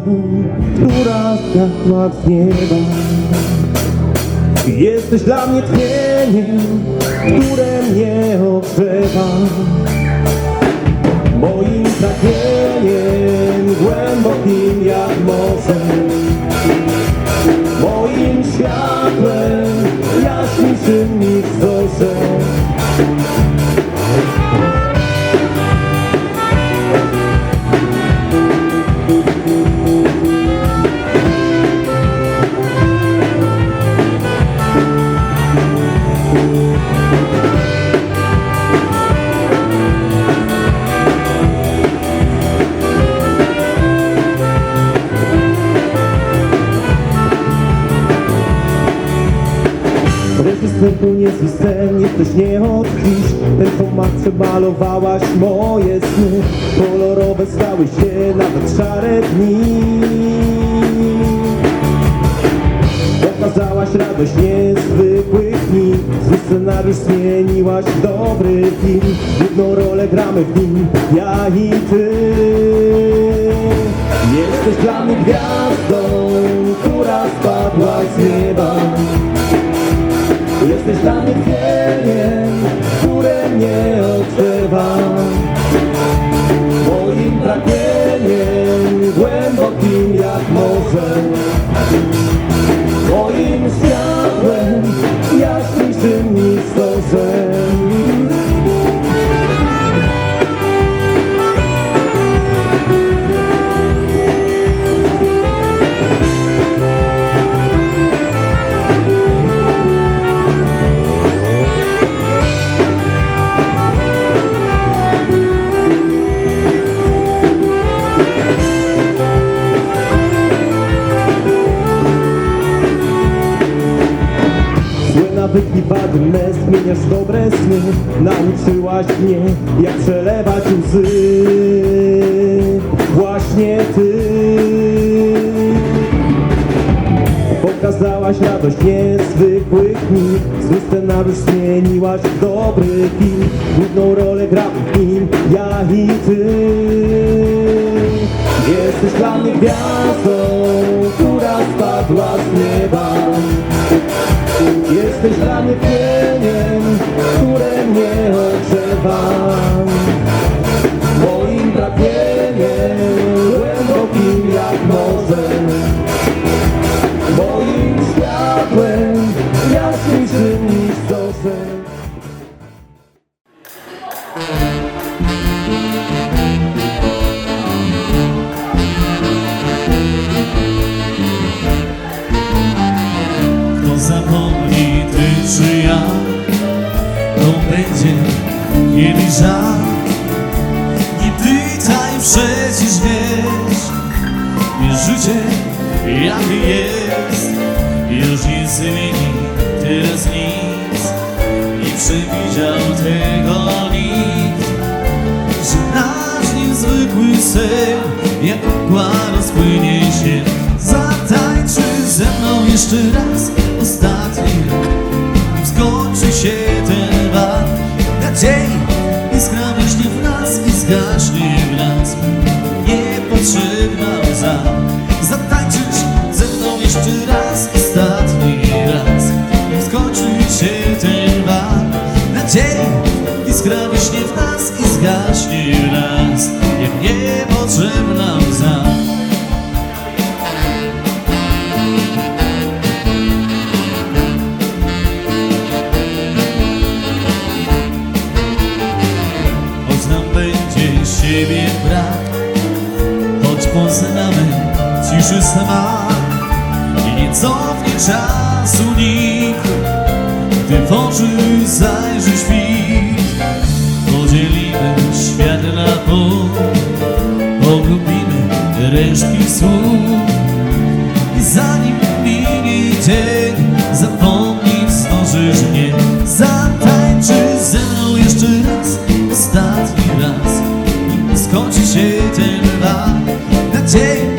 która zgasła z nieba. Jesteś dla mnie tchnieniem, które mnie ogrzewa. Moim pragnieniem Reżyser nie system, jesteś nie od dziś. Ten co ma przemalowałaś moje sny. Kolorowe stały się nawet szare dni. Pokazałaś radość niezwykłych dni. Zły scenariusz zmieniłaś dobry film. Jedną rolę gramy w nim, ja i ty. Jesteś dla mnie gwiazdą, która spadła z nieba Jesteś dla mnie tchnieniem, nawyki, wady me zmieniasz dobre sny. Nauczyłaś mnie jak przelewać łzy. Właśnie ty. Pokazałaś radość niezwykłych dni. Zły scenariusz zmieniłaś w dobry film. Główną rolę gram w nim ja i ty. Jesteś dla mnie gwiazdą, Jesteś dla mnie tchnieniem, jakie jest Już nie zmieni teraz nic. Nie przewidział tego nikt. Że nasz niezwykły sen Jak mgła rozpłynie się. Zatańczy ze mną jeszcze raz Ostatni raz Skończy się ten bal. Nadziei Iskra myśli w nas i zgaśnie ciszy sama. I nie cofnie czasu nikt Gdy w oczy zajrzy świt. Podzielimy świat na pół Pogubimy resztki słów. I zanim minie dzień Zapomnij, zdążysz mnie. Zatańczy ze mną jeszcze raz Ostatni raz. Skończy się ten bal Nadzieja